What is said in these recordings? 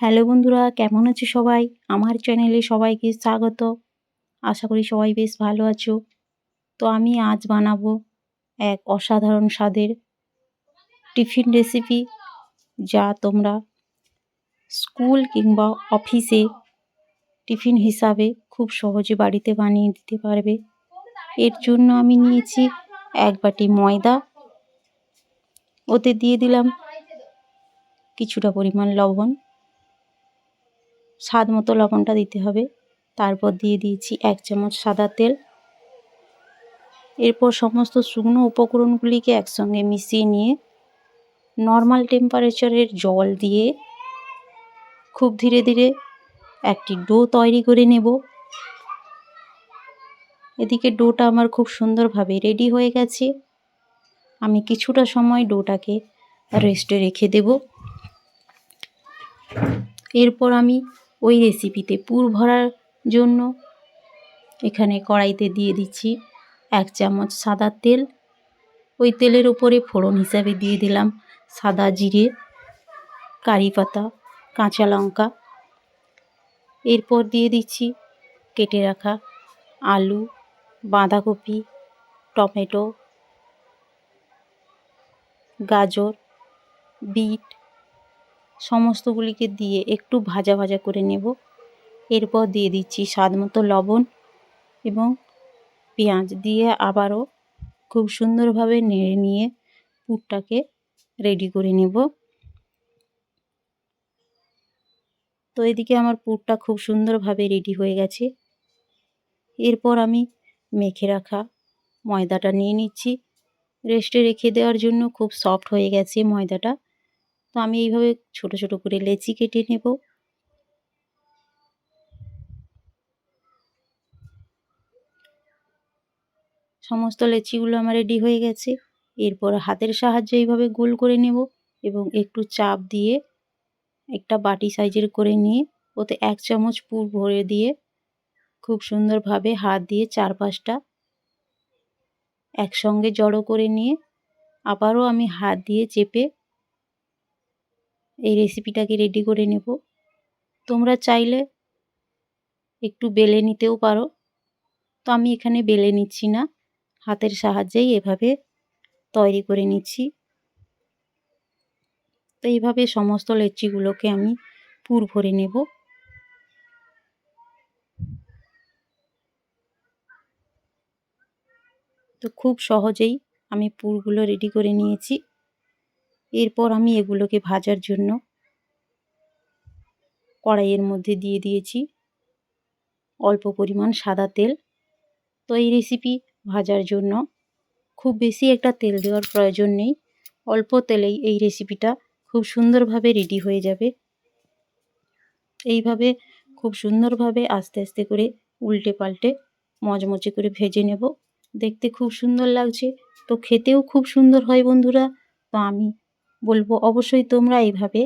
Hello বন্ধুরা, কেমন আছো সবাই? আমার চ্যানেলে সবাইকে স্বাগত। আশা করি সবাই বেশ ভালো আছো। তো আমি আজ বানাবো এক অসাধারণ স্বাদের টিফিন রেসিপি, যা তোমরা স্কুল কিংবা অফিসে টিফিন হিসাবে খুব সহজে বাড়িতে বানিয়ে দিতে পারবে। এর জন্য আমি নিয়েছি এক বাটি ময়দা। ওতে দিয়ে দিলাম কিছুটা পরিমাণ লবণ। স্বাদ মতো লবণটা দিতে হবে। তারপর দিয়ে দিয়েছি এক চামচ সাদা তেল। এরপর সমস্ত শুকনো উপকরণগুলিকে একসঙ্গে মিশিয়ে নিয়ে নর্মাল টেম্পারেচারের জল দিয়ে খুব ধীরে ধীরে একটি ডো তৈরি করে নেব। এদিকে ডোটা আমার খুব সুন্দরভাবে রেডি হয়ে গেছে। আমি কিছুটা সময় ডোটাকে রেস্টে রেখে দেব। এরপর আমি ওই রেসিপিতে পুর ভরার জন্য এখানে কড়াইতে দিয়ে দিচ্ছি এক চামচ সাদা তেল। ওই তেলের উপরে ফোড়ন হিসাবে দিয়ে দিলাম সাদা জিরে, কারি পাতা, কাঁচা লঙ্কা। এরপর দিয়ে দিচ্ছি কেটে রাখা আলু, বাঁধাকপি, টমেটো, গাজর, বিট সমস্তগুলিকে দিয়ে একটু ভাজা ভাজা করে নেব। এরপর দিয়ে দিচ্ছি স্বাদ মতো লবণ এবং পেঁয়াজ দিয়ে আবারও খুব সুন্দরভাবে নেড়ে নিয়ে পুরটাকে রেডি করে নেব। তো এদিকে আমার পুরটা খুব সুন্দরভাবে রেডি হয়ে গেছে। এরপর আমি মেখে রাখা ময়দাটা নিয়ে নিচ্ছি। রেস্টে রেখে দেওয়ার জন্য খুব সফট হয়ে গেছে ময়দাটা। তো আমি এইভাবে ছোট ছোট করে লেচি কেটে নেব। সমস্ত লেচিগুলো আমার রেডি হয়ে গেছে। এরপর হাতের সাহায্যে এইভাবে গোল করে নেব এবং একটু চাপ দিয়ে একটা বাটি সাইজের করে নিয়ে ওতে এক চামচ পুর ভরে দিয়ে খুব সুন্দরভাবে হাত দিয়ে চারপাশটা একসঙ্গে জড়ো করে নিয়ে আবারও আমি হাত দিয়ে চেপে এই রেসিপিটাকে রেডি করে নেব। তোমরা চাইলে একটু বেলে নিতেও পারো। তো আমি এখানে বেলে নিচ্ছি না। হাতের সাহায্যেই এভাবে তৈরি করে নিচ্ছি। তো এইভাবে সমস্ত লেচিগুলোকে আমি পুর ভরে নেব। তো খুব সহজেই আমি পুরগুলো রেডি করে নিয়েছি। এরপর আমি এগুলোকে ভাজার জন্য কড়াইয়ের মধ্যে দিয়ে দিয়েছি। অল্প পরিমাণ সাদা তেল। তো এই রেসিপি ভাজার জন্য খুব বেশি একটা তেল দেওয়ার প্রয়োজন নেই। অল্প তেলেই এই রেসিপিটা খুব সুন্দরভাবে রেডি হয়ে যাবে। এইভাবে খুব সুন্দরভাবে আস্তে আস্তে করে উল্টে পাল্টে মচমচে করে ভেজে নেব। দেখতে খুব সুন্দর লাগছে। তো খেতেও খুব সুন্দর হয় বন্ধুরা। তো আমি বলব, অবশ্যই তোমরা এইভাবে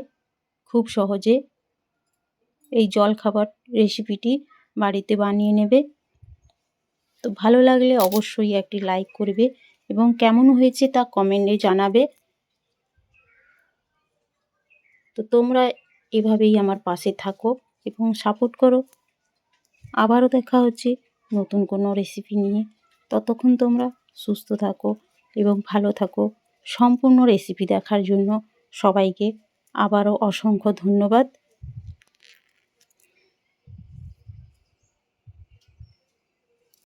খুব সহজে এই জলখাবার রেসিপিটি বাড়িতে বানিয়ে নেবে। তো ভালো লাগলে অবশ্যই একটি লাইক করবে এবং কেমন হয়েছে তা কমেন্টে জানাবে। তো তোমরা এভাবেই আমার পাশে থাকো এবং সাপোর্ট করো। আবারও দেখা হচ্ছে নতুন কোনো রেসিপি নিয়ে। ততক্ষণ তোমরা সুস্থ থাকো এবং ভালো থাকো। সম্পূর্ণ রেসিপি দেখার জন্য সবাইকে আবারও অসংখ্য ধন্যবাদ।